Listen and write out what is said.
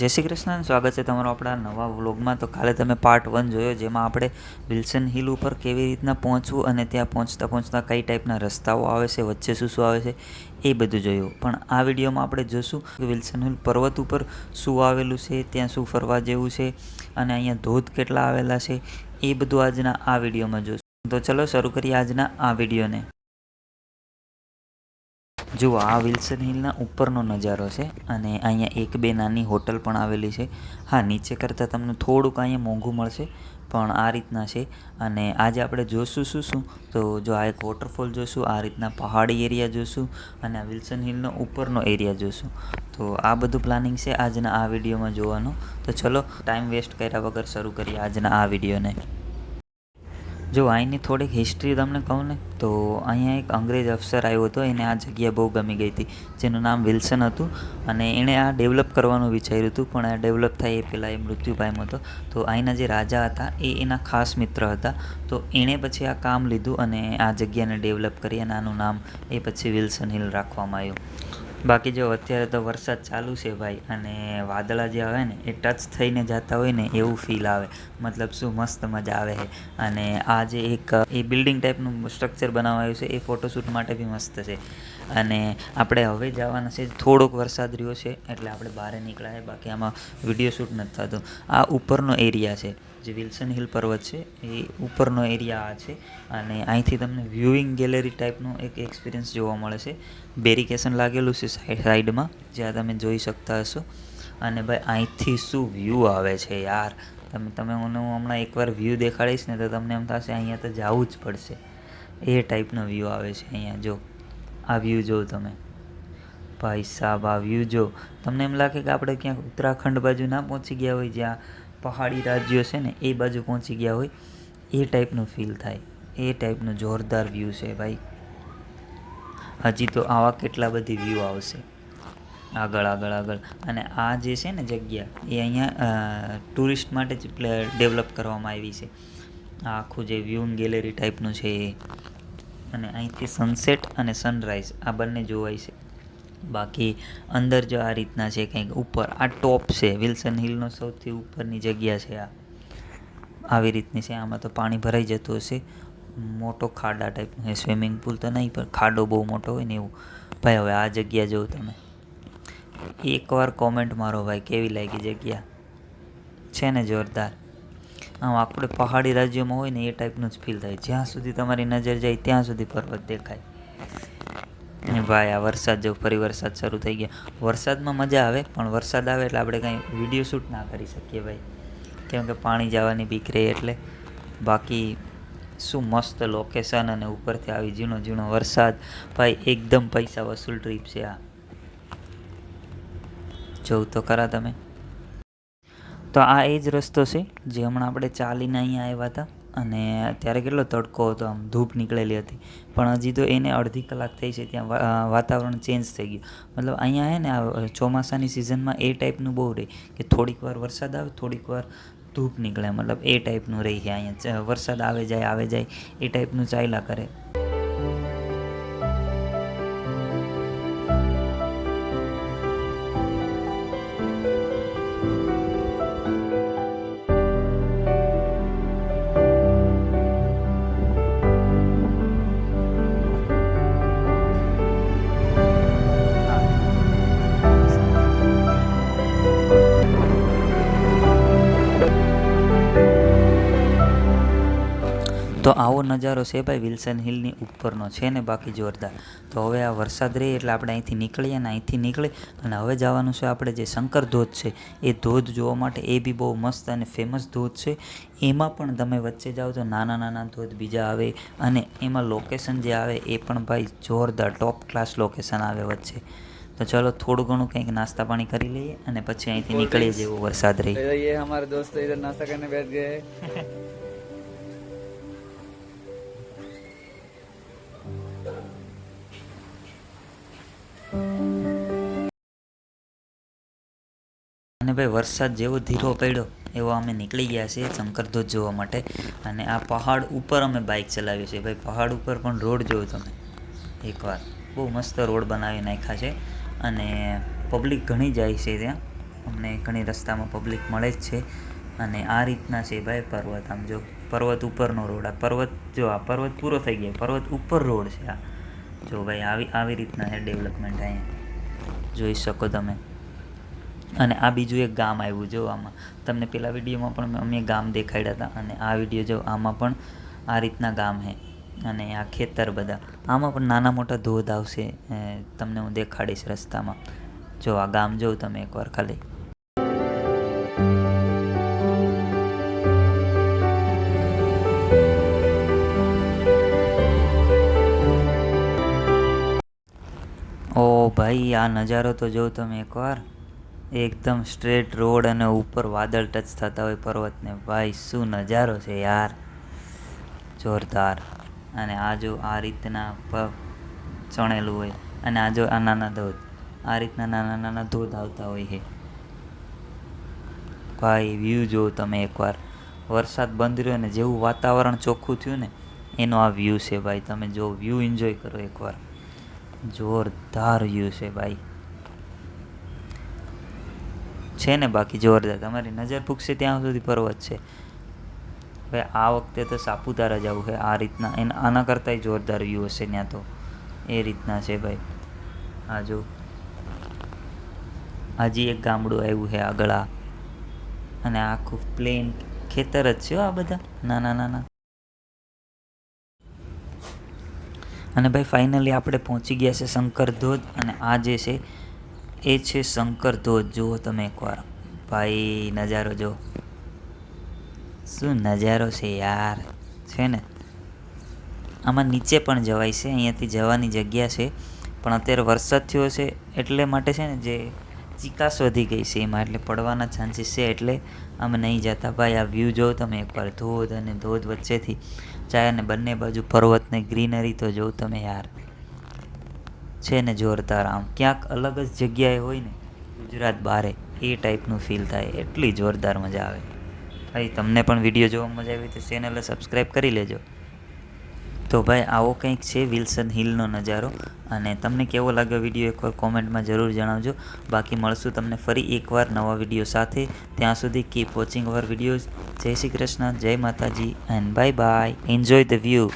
જય શ્રી કૃષ્ણ. સ્વાગત છે તમારો આપણા નવા વ્લોગમાં. તો કાલે તમે પાર્ટ વન જોયો, જેમાં આપણે વિલ્સન હિલ ઉપર કેવી રીતના પહોંચવું અને ત્યાં પહોંચતા પહોંચતા કઈ ટાઈપના રસ્તાઓ આવે છે, વચ્ચે શું શું આવે છે, એ બધું જોયું. પણ આ વિડીયોમાં આપણે જોશું કે વિલ્સન હિલ પર્વત ઉપર શું આવેલું છે, ત્યાં શું ફરવા જેવું છે અને અહીંયા ધોધ કેટલા આવેલા છે, એ બધું આજના આ વિડીયોમાં જોશું. તો ચલો શરૂ કરીએ આજના આ વિડીયોને. જુઓ આ વિલ્સન હિલના ઉપરનો નજારો છે અને અહીંયા એક બે નાની હોટલ પણ આવેલી છે. હા, નીચે કરતાં તમને થોડુંક અહીંયા મોંઘું મળશે, પણ આ રીતના છે. અને આજે આપણે જોશું શું શું? તો જો આ એક વોટરફોલ જોશું, આ રીતના પહાડી એરિયા જોશું અને આ વિલ્સન હિલનો ઉપરનો એરિયા જોશું. તો આ બધું પ્લાનિંગ છે આજના આ વિડીયોમાં જોવાનું. તો ચલો, ટાઈમ વેસ્ટ કર્યા વગર શરૂ કરીએ આજના આ વિડીયોને. જો અહીંની થોડીક હિસ્ટ્રી તમને કહું ને, તો અહીંયા એક અંગ્રેજ અફસર આવ્યો હતો, એને આ જગ્યા બહુ ગમી ગઈ હતી. જેનું નામ વિલ્સન હતું અને એણે આ ડેવલપ કરવાનું વિચાર્યું હતું, પણ આ ડેવલપ થાય એ પહેલાં એ મૃત્યુ પામ્યો હતો તો અહીંના જે રાજા હતા એ એના ખાસ મિત્ર હતા. તો એણે પછી આ કામ લીધું અને આ જગ્યાને ડેવલપ કરી અને આનું નામ એ પછી વિલ્સન હિલ રાખવામાં આવ્યું. બાકી જો અત્યારે તો વરસાદ ચાલુ છે ભાઈ, અને વાદળા જે આવે ને, એ ટચ થઈને જતા હોય ને, એવું ફીલ આવે. મતલબ શું મસ્ત મજા આવે છે. અને આ જે એક, એ બિલ્ડિંગ ટાઈપનું સ્ટ્રક્ચર બનાવાયું છે, એ ફોટોશૂટ માટે બી મસ્ત છે. અને આપણે હવે જવાના છે, થોડોક વરસાદ રહ્યો છે, એટલે આપણે બહાર છે બાકી આમાં વીડિયો શૂટ નથી થતો. આ ઉપરનો એરિયા છે, જે વિલ્સન હિલ પર્વત છે, એ ઉપરનો એરિયા આ છે, અને અહીંથી તમને વ્યૂઇંગ ગેલેરી ટાઈપનું એક એક્સપિરિયન્સ જોવા મળે છે. બેરિકેશન લાગેલું છે સાઈડમાં જ્યાં તમે જોઈ શકતા હશો. અને ભાઈ, અહીંથી શું વ્યૂ આવે છે યાર? તમે તમે, હું હમણાં એકવાર વ્યૂ દેખાડીશ ને તો તમને એમ થશે અહીંયા તો જવું જ પડશે. એ ટાઈપનો વ્યૂ આવે છે અહીંયા, જો. આ વ્યૂ જો તમે. ભાઈ સાહેબ આ વ્યૂ જો. તમને એમ લાગે કે આપણે ક્યાંક ઉત્તરાખંડ બાજુ ના પહોંચી ગયા હોય, જ્યાં પહાડી રાજ્યો છે ને, એ બાજુ પહોંચી ગયા હોય, એ ટાઈપનું ફીલ થાય. એ ટાઈપનું જોરદાર વ્યૂ છે ભાઈ. હજી તો આવા કેટલા બધી વ્યૂ આવશે. આગળ આગળ આગળ. અને આ જે છે ને જગ્યા, એ અહીંયા ટુરિસ્ટ માટે જ ડેવલપ કરવામાં આવી છે. આખું જે વ્યૂંગ ગેલેરી ટાઈપનું છે એ. અને અહીંથી સનસેટ અને સનરાઈઝ આ બંને જોવાય છે. બાકી અંદર જો આ રીતના છે કંઈક ઉપર, આ ટોપ છે વિલ્સન હિલનો સૌથી ઉપરની જગ્યા છે આ. આવી રીતની છે, આમાં તો પાણી ભરાઈ જતું હશે. મોટો ખાડા ટાઈપનું છે સ્વિમિંગ પુલ તો નહીં, પણ ખાડો બહુ મોટો હોય ને એવું. ભાઈ, હવે આ જગ્યા જોઉં તમે. એકવાર કોમેન્ટ મારો ભાઈ, કેવી લાગી જગ્યા? છે ને જોરદાર. આમ આપણે પહાડી રાજ્યોમાં હોય ને એ ટાઈપનું જ ફીલ થાય. જ્યાં સુધી તમારી નજર જાય ત્યાં સુધી પર્વત દેખાય. ભાઈ, આ વરસાદ જો ફરી વરસાદ શરૂ થઈ ગયા. વરસાદમાં મજા આવે, પણ વરસાદ આવે એટલે આપણે કાંઈ વીડિયો શૂટ ના કરી શકીએ ભાઈ. કેમ કે પાણી જવાની બીક રહે એટલે. બાકી શું મસ્ત લોકેશન અને ઉપરથી આવી ઝીણો ઝીણો વરસાદ. ભાઈ, એકદમ પૈસા વસૂલ ટ્રીપ છે આ. જોઉં તો ખરા તમે. તો આ એ જ રસ્તો છે, જે હમણાં આપણે ચાલીને અહીંયા આવ્યા હતા. અને ત્યારે કેટલો તડકો હતો, આમ ધૂપ નીકળેલી હતી. પણ હજી તો એને અડધી કલાક થઈ છે, ત્યાં વાતાવરણ ચેન્જ થઈ ગયું. મતલબ અહીંયા હે ને, આ ચોમાસાની સિઝનમાં એ ટાઈપનું બહુ રહે કે થોડીક વાર વરસાદ આવે, થોડીક વાર ધૂપ નીકળે. મતલબ એ ટાઈપનું રહી છે અહીંયા. વરસાદ આવે જાય આવે જાય, એ ટાઈપનું ચાલ્યા કરે. આવો નજારો છે ભાઈ વિલ્સન હિલની ઉપરનો છે ને બાકી જોરદાર તો હવે આ વરસાદ રહે એટલે આપણે અહીંથી નીકળીએ ને અહીંથી નીકળી અને હવે જવાનું છે આપણે જે શંકર ધોધ છે એ ધોધ જોવા માટે એ બી બહુ મસ્ત અને ફેમસ ધોધ છે એમાં પણ તમે વચ્ચે જાઓ તો નાના નાના ધોધ બીજા આવે અને એમાં લોકેશન જે આવે એ પણ ભાઈ જોરદાર ટોપ ક્લાસ લોકેશન આવે વચ્ચે તો ચલો થોડું ઘણું કંઈક નાસ્તા પાણી કરી લઈએ અને પછી અહીંથી નીકળીએ જેવો વરસાદ રહે इधर ये हमारे दोस्त इधर नाश्ता करने बैठ गए અને ભાઈ વરસાદ જેવો ધીરો પડ્યો, એવો અમે નીકળી ગયા છીએ શંકરધોધ જોવા માટે. અને આ પહાડ ઉપર અમે બાઇક ચલાવીએ છીએ. ભાઈ, પહાડ ઉપર પણ રોડ જોયો તમે. એકવાર. બહુ મસ્ત રોડ બનાવી નાખ્યા છે. અને પબ્લિક ઘણી જાય છે ત્યાં. અમને ઘણી રસ્તામાં પબ્લિક મળે જ છે. અને આ રીતના છે ભાઈ પર્વત. આમ જો, પર્વત ઉપરનો રોડ. આ પર્વત, જો આ પર્વત પૂરો થઈ ગયો. પર્વત ઉપર રોડ છે આ. જો ભાઈ, આવી આવી રીતના છે ડેવલપમેન્ટ અહીંયા. જોઈ શકો તમે. અને આ બીજું એક ગામ આવ્યું જો આમાં. તમને પેલા વિડીયોમાં પણ અમે ગામ દેખાડ્યા હતા અને આ વીડિયો જો આમાં પણ આ રીતના ગામ છે અને આ ખેતર બધા. આમાં પણ નાના મોટા ધોધ આવશે તમને હું દેખાડીશ રસ્તામાં. જો આ ગામ જોઉં તમે એકવાર ખાલી. ઓ ભાઈ, આ નજારો તો જોઉં તમે એકવાર. એકદમ સ્ટ્રેટ રોડ અને ઉપર વાદળ ટચ થતા હોય પર્વતને. ભાઈ, શું નજારો છે યાર. જોરદાર. અને આ જો આ રીતના ચણેલું હોય અને આ જો આ નાના ધોધ. આ રીતના નાના નાના ધોધ આવતા હોય છે. ભાઈ વ્યૂ જો તમે એકવાર. વરસાદ બંધ રહ્યો ને જેવું વાતાવરણ ચોખ્ખું થયું ને, એનો આ વ્યૂ છે ભાઈ. તમે જો વ્યૂ એન્જોય કરો એકવાર. જોરદાર વ્યૂ છે ભાઈ. છે ને બાકી જોરદાર? તમારી નજર ફૂકશે ત્યાં સુધી પર્વત છે. ભાઈ આ વખતે તો સાપુતારા જવું છે. આ રીતના, એના, આના કરતાંય જોરદાર વ્યૂ હશે ત્યાં તો. એ રીતના છે ભાઈ. આ જો, હજી એક ગામડું આવ્યું છે આગળ આ. અને આખું પ્લેન ખેતર જ છે આ બધા. નાના નાના. અને ભાઈ ફાઇનલી આપણે પહોંચી ગયા છે શંકર ધોધ અને આ જે છે એ છે શંકર ધોધ જુઓ તમે એકવાર. ભાઈ, નજારો જો શું નજારો છે યાર? છે ને? આમાં નીચે પણ જવાય છે. અહીંયાથી જવાની જગ્યા છે. પણ અત્યારે વરસાદ થયો છે એટલે માટે છે ને જે ચિકાસ વધી ગઈ છે એમાં. એટલે પડવાના ચાન્સીસ છે એટલે અમે નહીં જતા. ભાઈ, આ વ્યૂ જોવો તમે એકવાર. ધોધ અને ધોધ વચ્ચેથી ચાય અને બંને બાજુ પર્વતને ગ્રીનરી તો જોઉં તમે યાર. છે ને જોરદાર આમ. ક્યાંક અલગ જ જગ્યાએ હોય ને, ગુજરાત બારે, એ ટાઈપનું ફીલ થાય. એટલી જોરદાર મજા આવે. ભાઈ, તમને પણ વીડિયો જોવા મજા આવી તો ચેનલને સબસ્ક્રાઈબ કરી લેજો. તો ભાઈ, આવો કંઈક છે વિલ્સન હિલનો નજારો. અને તમને કેવો લાગ્યો વીડિયો એકવાર કોમેન્ટમાં જરૂર જણાવજો. બાકી મળશું તમને ફરી એકવાર નવા વીડિયો સાથે. ત્યાં સુધી કીપ વોચિંગ અવર વિડીયોઝ જય શ્રી કૃષ્ણ, જય Mataji and bye bye enjoy the view